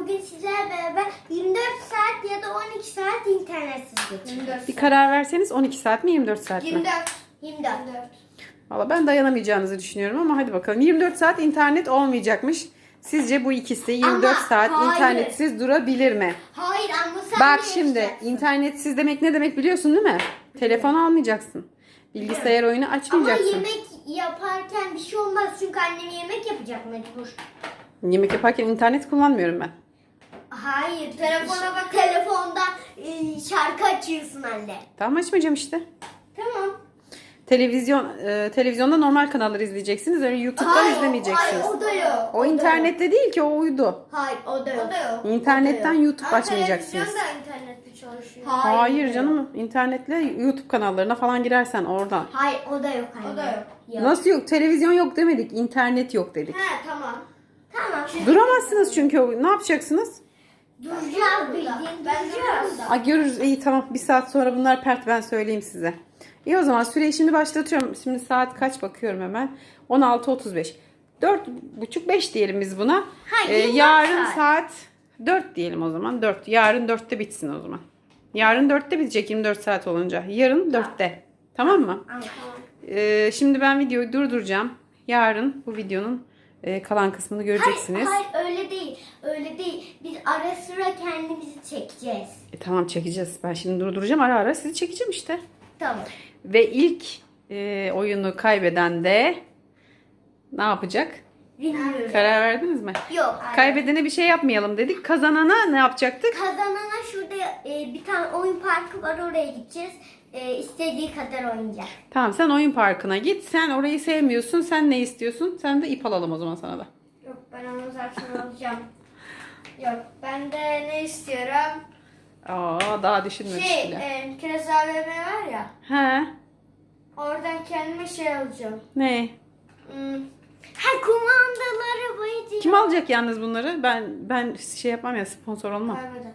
bugün sizlerle beraber 24 saat ya da 12 saat internetsiz geçireceğiz. 24 Bir karar verseniz 12 saat mi 24 saat mi? 24. 24. 24. Valla ben dayanamayacağınızı düşünüyorum ama hadi bakalım. 24 saat internet olmayacakmış. Sizce bu ikisi 24 Ama saat hayır. internetsiz durabilir mi? Hayır ama sen Bak şimdi internetsiz demek ne demek biliyorsun değil mi? Telefon almayacaksın. Bilgisayar oyunu Ama açmayacaksın. yemek yaparken bir şey olmaz çünkü annem yemek yapacak mecbur. Yemek yaparken internet kullanmıyorum ben. Hayır. Telefona bak. Telefondan e, şarkı açıyorsun anne. Tamam açmayacağım işte. Tamam. Televizyon e, televizyonda normal kanalları izleyeceksiniz. Öyle YouTube'dan Hayır, izlemeyeceksiniz. Hayır o da yok. o internette değil ki o uydu. Hayır o da yok. O da yok. İnternetten YouTube Ama açmayacaksınız. televizyon da internette çalışıyor. Hayır, Hayır, o da canım internetle YouTube kanallarına falan girersen oradan. Hayır o da yok anne. O da yok. Nasıl yok? Televizyon yok demedik. internet yok dedik. He tamam. Tamam. Duramazsınız çünkü. o- Ne yapacaksınız? Duracağız bildiğin Ben duracağız. Ay görürüz. İyi tamam. Bir saat sonra bunlar pert ben söyleyeyim size. İyi o zaman süreyi şimdi başlatıyorum. Şimdi saat kaç bakıyorum hemen. 16.35. 4.30 5 diyelim biz buna. Ha, Ee, 24 yarın saat. saat 4 diyelim o zaman. 4. Yarın 4'te bitsin o zaman. Yarın 4'te bitecek 24 saat olunca. Yarın 4'te. Tamam mı? Tamam. Ee, şimdi ben videoyu durduracağım. Yarın bu videonun e, kalan kısmını göreceksiniz. Hayır, hayır öyle değil. Öyle değil. Ara sıra kendimizi çekeceğiz. E, tamam çekeceğiz. Ben şimdi durduracağım. Ara ara sizi çekeceğim işte. Tamam. Ve ilk e, oyunu kaybeden de ne yapacak? Bilmiyorum. Karar verdiniz mi? Yok. Kaybedene bir şey yapmayalım dedik. Kazanana ne yapacaktık? Kazanana şurada e, bir tane oyun parkı var oraya gideceğiz. E, istediği kadar oynayacak. Tamam sen oyun parkına git. Sen orayı sevmiyorsun. Sen ne istiyorsun? Sen de ip alalım o zaman sana da. Yok ben onu zaten alacağım. Yok ben de ne istiyorum? Aa daha düşünmedik Şey, bile. e, Kiraz AVM var ya. He? Oradan kendime şey alacağım. Ne? Hmm, Ha kumandaları bayıcı. Kim alacak yalnız bunları? Ben ben şey yapmam ya sponsor olmam. kaybeden.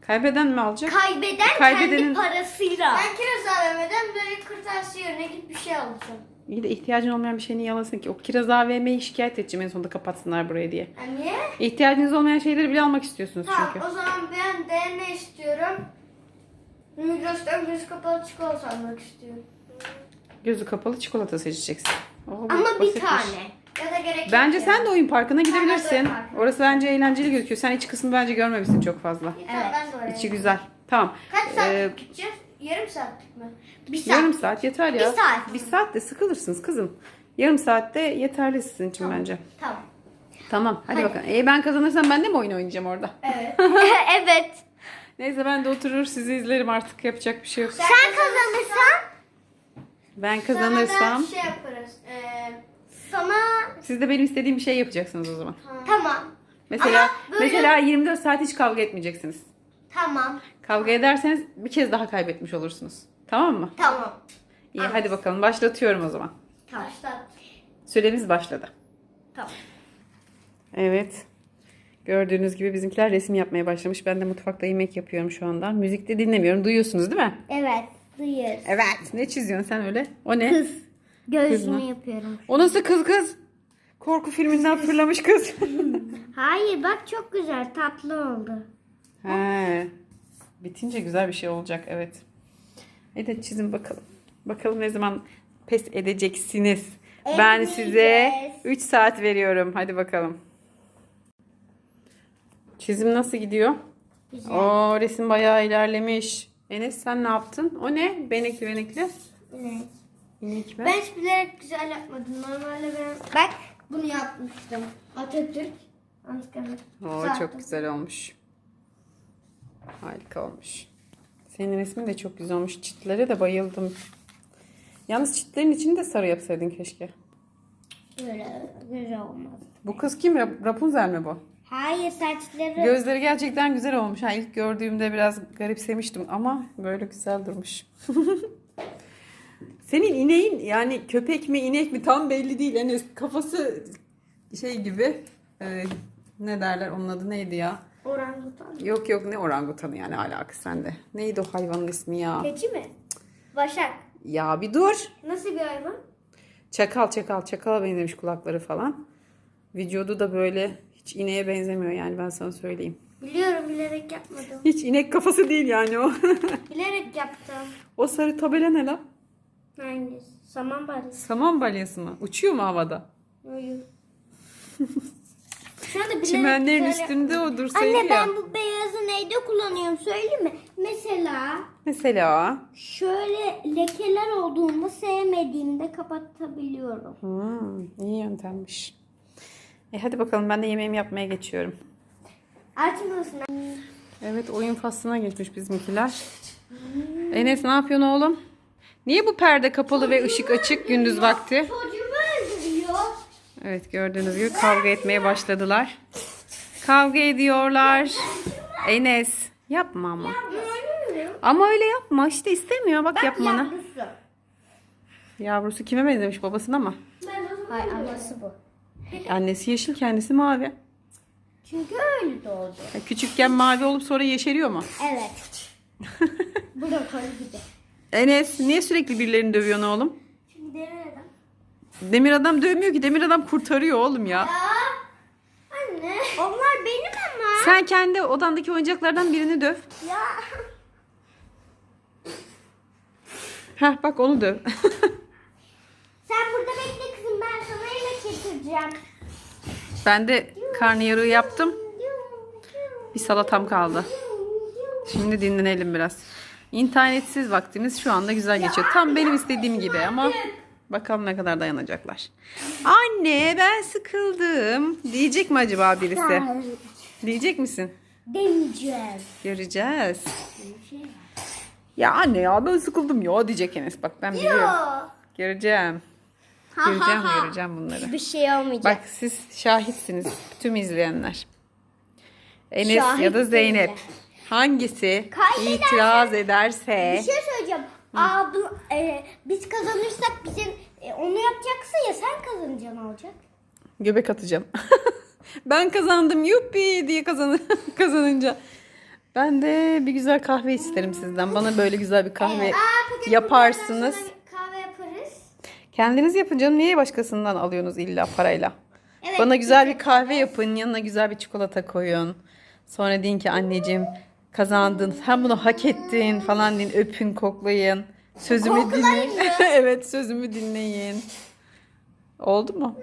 Kaybeden mi alacak? Kaybeden Kaybedenin- kendi parasıyla. Ben Kiraz AVM'den böyle kırtasiye yerine gidip bir şey alacağım. İyi de ihtiyacın olmayan bir şey niye alasın ki? O kiraz AVM'yi şikayet edeceğim en sonunda kapatsınlar burayı diye. Ha, niye? İhtiyacınız olmayan şeyleri bile almak istiyorsunuz Tamam çünkü. o zaman ben de ne istiyorum? Migros'tan göz kapalı çikolata almak istiyorum. Gözü kapalı çikolata seçeceksin. Oo, bu Ama bir basitmiş. tane. Ya da gerek yok Bence ya. sen de oyun parkına gidebilirsin. oyun. Orası bence eğlenceli gözüküyor. Sen iç kısmı bence görmemişsin çok fazla. Tamam, ben de oraya. İçi güzel. Tamam. Kaç saat Ee, gideceğiz? Yarım saatlik mi? Bir saat. yarım saat yeter ya. Bir saat. Bir saat de sıkılırsınız kızım. Yarım saatte yeterli sizin için bence. Tamam. Tamam. Hadi, Hadi. bakalım. E ben kazanırsam ben de mi oyun oynayacağım orada? Evet. evet. Neyse ben de oturur sizi izlerim artık yapacak bir şey yok. Sen kazanırsan Ben Sana kazanırsam da şey yaparız. Ee, sana siz de benim istediğim bir şey yapacaksınız o zaman. tamam. Mesela Ama böyle- mesela 24 saat hiç kavga etmeyeceksiniz. Tamam. Kavga ederseniz bir kez daha kaybetmiş olursunuz. Tamam mı? Tamam. İyi hadi bakalım başlatıyorum o zaman. Tamam. başlat. Süremiz başladı. Tamam. Evet. Gördüğünüz gibi bizimkiler resim yapmaya başlamış. Ben de mutfakta yemek yapıyorum şu anda. Müzik de dinlemiyorum. Duyuyorsunuz değil mi? Evet. Duyuyoruz. Evet. Ne çiziyorsun sen öyle? O ne? Kız. Gözümü yapıyorum. O nasıl kız kız? Korku filminden fırlamış kız. Hayır bak çok güzel tatlı oldu. He. Bitince güzel bir şey olacak evet. Evet çizin bakalım. Bakalım ne zaman pes edeceksiniz. Ben Etmeyeceğiz. size 3 saat veriyorum. Hadi bakalım. Çizim nasıl gidiyor? Güzel. Oo resim bayağı ilerlemiş. Enes sen ne yaptın? O ne? Benekli benekli. Evet. İnek mi? Ben hiç bilerek güzel yapmadım. Normalde ben Bak bunu yapmıştım. Atatürk. Anıtkabir. Oo çok güzel olmuş. Harika olmuş. Senin resmin de çok güzel olmuş. Çitlere de bayıldım. Yalnız çitlerin içini de sarı yapsaydın keşke. böyle güzel olmaz. Bu kız kim? Rap- Rapunzel mi bu? Hayır saçları Gözleri gerçekten güzel olmuş. Ha, ilk gördüğümde biraz garipsemiştim ama böyle güzel durmuş. Senin ineğin yani köpek mi inek mi tam belli değil. Yani kafası şey gibi e, ne derler onun adı neydi ya? Orangutan. Yok yok ne orangutanı yani alakası sende. Neydi o hayvanın ismi ya? Keçi mi? Başak. Ya bir dur. Nasıl bir hayvan? Çakal çakal çakala benzemiş kulakları falan. Vücudu da böyle Hiç ineğe benzemiyor yani ben sana söyleyeyim. Biliyorum bilerek yapmadım. Hiç inek kafası değil yani o. Bilerek yaptım. o sarı tabela ne lan? Hangisi? Saman balyası. Saman balyası mı? Uçuyor mu havada? Hayır. Şu anda bilerek Çimenlerin böyle- üstünde o dursaydı Anne ya. ben bu beyazı neyde kullanıyorum söyleyeyim mi? Mesela Mesela. şöyle lekeler olduğunda sevmediğimde kapatabiliyorum. Hmm, iyi yöntemmiş. E hadi bakalım ben de yemeğimi yapmaya geçiyorum. Açmıyorsun. Evet oyun faslına geçmiş bizimkiler. Enes ne yapıyorsun oğlum? Niye bu perde kapalı ve ışık açık gündüz vakti? Öldürüyor. Evet gördüğünüz gibi kavga etmeye başladılar. Kavga ediyorlar. Enes yapma ama. Ama öyle yapma işte istemiyor bak yapmanı. Yavrusu. Yavrusu kime benzemiş babasına mı? Hayır anası bu. Annesi yeşil kendisi mavi. Çünkü öyle doğdu. Ya Küçükken mavi olup sonra yeşeriyor mu? Evet. bu da kolu gibi. Enes niye sürekli birilerini dövüyorsun oğlum? Demir adam dövmüyor ki demir adam kurtarıyor oğlum ya. Anne. Onlar benim ama. Sen kendi odandaki oyuncaklardan birini döv. Ya. Heh bak onu döv. Sen burada bekle kızım ben sana yemek getireceğim. ben de karnıyarığı yaptım. Bir salatam kaldı. Şimdi dinlenelim biraz. İnternetsiz vaktimiz şu anda güzel geçiyor. Tam benim istediğim gibi ama bakalım ne kadar dayanacaklar. Anne ben sıkıldım. Diyecek mi acaba birisi? Diyecek misin? Demeyeceğim. Göreceğiz. Ya anne ya ben sıkıldım ya diyecek Enes. Bak ben biliyorum. Göreceğim. Göreceğim göreceğim bunları. Bir şey olmayacak. Bak siz şahitsiniz tüm izleyenler. Enes Şahit ya da Zeynep. Hangisi Kaybedersen- itiraz ederse şey. Abla, e, biz kazanırsak bizim e, onu yapacaksın ya sen kazanacaksın olacak. göbek atacağım. ben kazandım yuppi diye kazan kazanınca. Ben de bir güzel kahve isterim sizden. Bana böyle güzel bir kahve yaparsınız. Kahve yaparız. Kendiniz yapın canım. Niye başkasından alıyorsunuz illa parayla? Evet, Bana güzel bir kahve yapın. Yanına güzel bir çikolata koyun. Sonra deyin ki anneciğim kazandın. Sen bunu hak ettin falan deyin. Öpün, koklayın. Sözümü dinleyin. evet sözümü dinleyin. Oldu mu?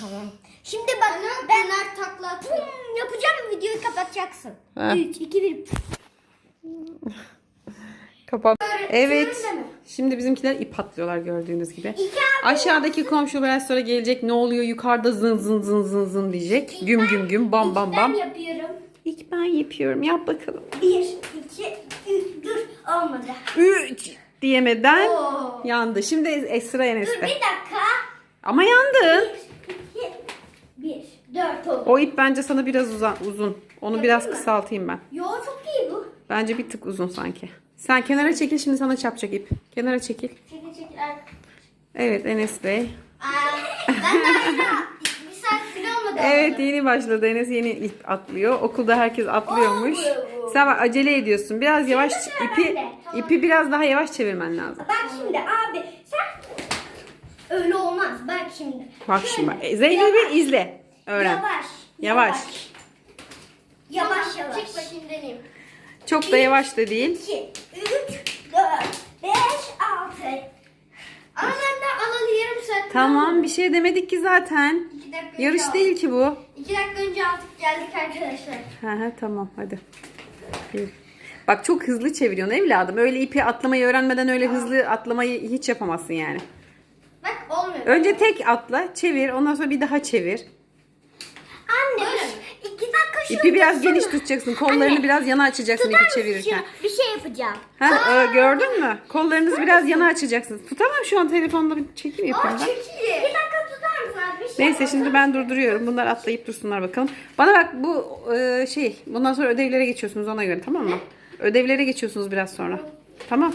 Tamam. Şimdi bak ben takla atıyorum. Yapacağım videoyu kapatacaksın. Ha. 3, 2, 1. Kapat. Evet. Şimdi bizimkiler ip atlıyorlar gördüğünüz gibi. Aşağıdaki komşu biraz sonra gelecek. Ne oluyor? Yukarıda zın zın zın zın zın diyecek. Güm güm güm bam bam Ben bam. yapıyorum. İlk ben yapıyorum. Yap bakalım. 1, 2, 3. Dur olmadı. Üç diyemeden Oo. yandı. Şimdi Esra Dur Enes'te. bir dakika. Ama yandı. 1, 4 oldu. O ip bence sana biraz uzun. uzun. Onu biraz kısaltayım ben. Yo çok iyi bu. Bence bir tık uzun sanki. Sen kenara çekil şimdi sana çapacak ip. Kenara çekil. Çekil çekil. Evet Enes Bey. Aa, ben daha bir saat bile olmadı. Evet yeni başladı. Enes yeni ip atlıyor. Okulda herkes atlıyormuş. Oo. Sen bak acele ediyorsun. Biraz yavaş sıra ipi bende. Tamam. ipi biraz daha yavaş çevirmen lazım. Bak şimdi abi sen öyle olmaz. Bak şimdi. Bak şimdi bak. E, Zeynep'i izle. Öğren. Yavaş. Yavaş. Yavaş yavaş. Çek bakayım deneyeyim. Çok da yavaş da değil. 2, 3, 4, 5, 6. Ama benden alalı yarım saat. Tamam bir şey demedik ki zaten. İki dakika Yarış önce değil ki bu. aldık. İki dakika önce aldık geldik arkadaşlar. Hı hı tamam hadi. Bir. Bak çok hızlı çeviriyorsun evladım. Öyle ipi atlamayı öğrenmeden öyle hızlı atlamayı hiç yapamazsın yani. Bak olmuyor. Önce tek atla, çevir. Ondan sonra bir daha çevir. Anne Böyle. bir- iki dakika şunu İpi biraz geniş tutacaksın. Kollarını Anne, biraz yana açacaksın ipi mısın çevirirken. şunu? Bir şey yapacağım. Ha, ö, gördün mü? Kollarınızı biraz yana açacaksınız. Tutamam şu an telefonda bir çekim yapıyorum ben. Bir dakika tutar mısın abi? Bir şey Neyse şimdi ben durduruyorum. Bunlar atlayıp dursunlar bakalım. Bana bak bu e, şey bundan sonra ödevlere geçiyorsunuz ona göre tamam mı? Ödevlere geçiyorsunuz biraz sonra. Tamam.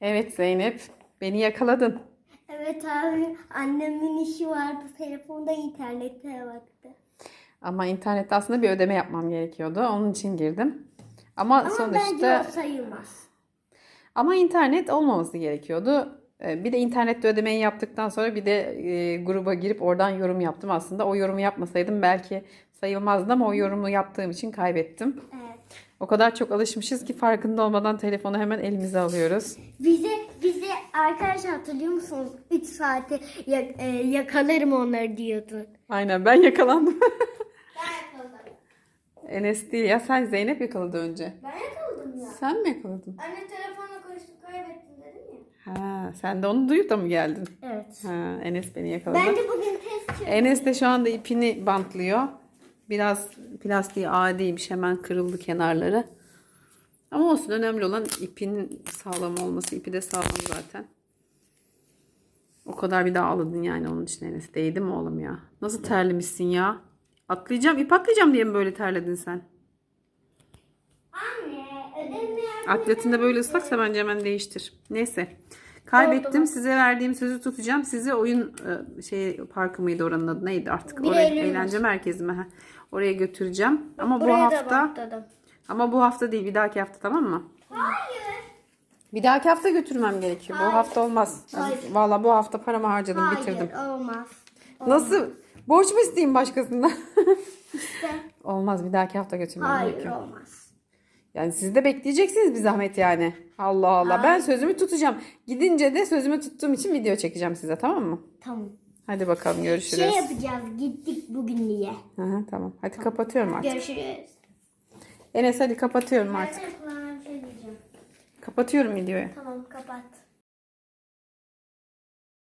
Evet Zeynep beni yakaladın. Evet abi annemin işi vardı. Telefonda internete baktı. Ama internette aslında bir ödeme yapmam gerekiyordu. Onun için girdim. Ama, Ama sonuçta bence o sayılmaz. ama internet olmaması gerekiyordu. E, Bir de internette ödemeyi yaptıktan sonra bir de e, gruba girip oradan yorum yaptım aslında. O yorumu yapmasaydım belki sayılmazdı ama o yorumu yaptığım için kaybettim. Evet. O kadar çok alışmışız ki farkında olmadan telefonu hemen elimize alıyoruz. Bize bize arkadaşlar hatırlıyor musunuz? 3 saate yak- e, yakalarım onları diyordu. Aynen ben yakalandım. Enes değil ya sen Zeynep yakaladı önce. Ben yakaladım ya. Sen mi yakaladın? Anne telefonla konuştuk kaybettin dedin ya. Ha, sen de onu duyup da mı geldin? Evet. Ha, Enes beni yakaladı. Ben de bugün test çözdüm. Enes de şu anda ipini bantlıyor. Biraz plastiği adiymiş hemen kırıldı kenarları. Ama olsun önemli olan ipin sağlam olması. İpi de sağlam zaten. O kadar bir daha ağladın yani onun için Enes. Değdi mi oğlum ya? Nasıl terlemişsin ya? Atlayacağım, ip atlayacağım diye mi böyle terledin sen? Anne ödev ne Atletin de böyle ıslaksa bence hemen değiştir. Neyse. Kaybettim. Size verdiğim sözü tutacağım. Sizi oyun e, şey parkı mıydı oranın adı neydi artık? Bir Oraya, eğlence merkezi mi? Ha, Oraya götüreceğim. Ama bu Buraya hafta ama bu hafta değil bir dahaki hafta tamam mı? Hayır. Bir dahaki hafta götürmem gerekiyor. Bu hafta olmaz. Hayır. Vallahi bu hafta paramı harcadım, bitirdim. Hayır olmaz. Nasıl? Borç mu isteyeyim başkasından? olmaz. Bir dahaki hafta götürmem Hayır gerekiyor. olmaz. Yani siz de bekleyeceksiniz bir zahmet yani. Allah Allah. Ben sözümü tutacağım. Gidince de sözümü tuttuğum için video çekeceğim size tamam mı? Tamam. Hadi bakalım görüşürüz. Şey yapacağız gittik bugün diye. Hı hı, tamam. Hadi kapatıyorum artık. Görüşürüz. Enes hadi kapatıyorum artık. Ben bir şey. Kapatıyorum videoyu. Tamam kapat.